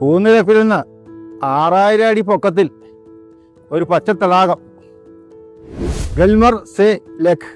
പൂനിരപ്പിൽ ആറായിരം അടി പൊക്കത്തിൽ ഒരു പച്ച തടാകം ഗൽമർ സേ ലെഖ്.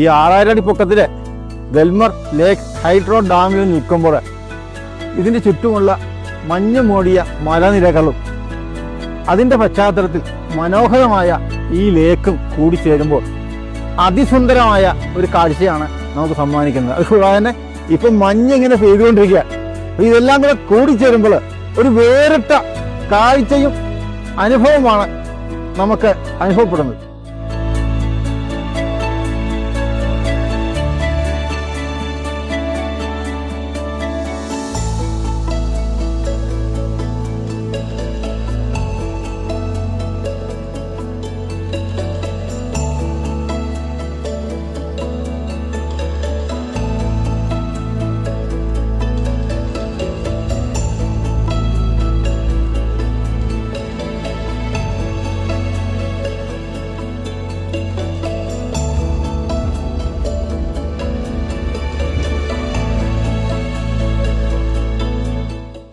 ഈ ആറായിരം അടി പൊക്കത്തിലെ ഗൽമർ ലേക്ക് ഹൈഡ്രോ ഡാമിൽ നിൽക്കുമ്പോൾ ഇതിന്റെ ചുറ്റുമുള്ള മഞ്ഞ് മൂടിയ മലനിരകളും അതിന്റെ പശ്ചാത്തലത്തിൽ മനോഹരമായ ഈ ലേക്കും കൂടിച്ചേരുമ്പോൾ അതിസുന്ദരമായ ഒരു കാഴ്ചയാണ് നമുക്ക് സമ്മാനിക്കുന്നത്. അതുകൂടാതെ തന്നെ ഇപ്പം മഞ്ഞ് ഇങ്ങനെ പെയ്തുകൊണ്ടിരിക്കുക. ഇതെല്ലാം കൂടെ കൂടിച്ചേരുമ്പോൾ ഒരു വേറിട്ട കാഴ്ചയും അനുഭവമാണ് നമുക്ക് അനുഭവപ്പെടുന്നത്.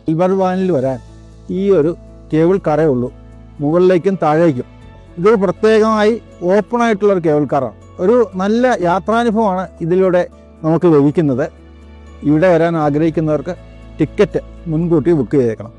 സിൽവർ വാനിൽ വരാൻ ഈ ഒരു കേബിൾ കറേ ഉള്ളൂ മുകളിലേക്കും താഴേക്കും. ഇത് പ്രത്യേകമായി ഓപ്പൺ ആയിട്ടുള്ള ഒരു കേബിൾ കാറാണ്. ഒരു നല്ല യാത്രാനുഭവമാണ് ഇതിലൂടെ നമുക്ക് ലഭിക്കുന്നത്. ഇവിടെ വരാൻ ആഗ്രഹിക്കുന്നവർക്ക് ടിക്കറ്റ് മുൻകൂട്ടി ബുക്ക് ചെയ്തേക്കണം.